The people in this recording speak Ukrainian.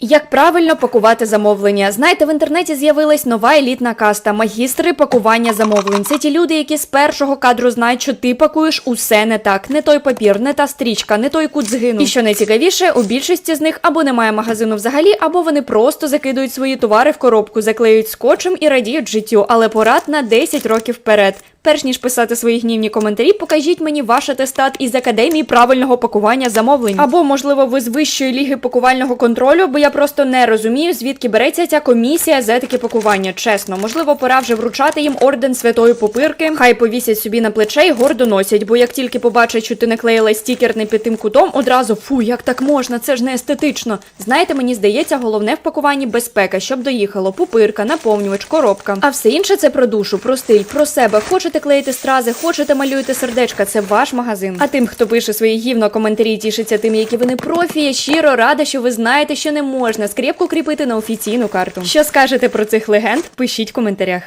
Як правильно пакувати замовлення? Знаєте, в інтернеті з'явилась нова елітна каста магістри пакування замовлень. Це ті люди, які з першого кадру знають, що ти пакуєш усе не так. Не той папір, не та стрічка, не той кут згину. І що найцікавіше, у більшості з них або немає магазину взагалі, або вони просто закидують свої товари в коробку, заклеюють скотчем і радіють життю, але порад на 10 років вперед. Перш ніж писати свої гнівні коментарі, покажіть мені ваш атестат із академії правильного пакування замовлень. Або, можливо, ви з вищої ліги пакувального контролю, бо я просто не розумію, звідки береться ця комісія з етики пакування. Чесно, можливо, пора вже вручати їм орден святої попирки. Хай повісять собі на плече і гордо носять, бо як тільки побачать, що ти наклеїла стікер не під тим кутом, одразу фу, як так можна, це ж не естетично. Знаєте, мені здається, головне в пакуванні безпека, щоб доїхало пупирка, наповнювач, коробка. А все інше це про душу, про стиль, про себе. Хочете клеїти стрази, хочете малюєте сердечка. Це ваш магазин. А тим, хто пише свої гівно коментарі, і тішиться тим, які вони профі, я щиро рада, що ви знаєте, що не можна скріпку кріпити на офіційну карту. Що скажете про цих легенд? Пишіть в коментарях.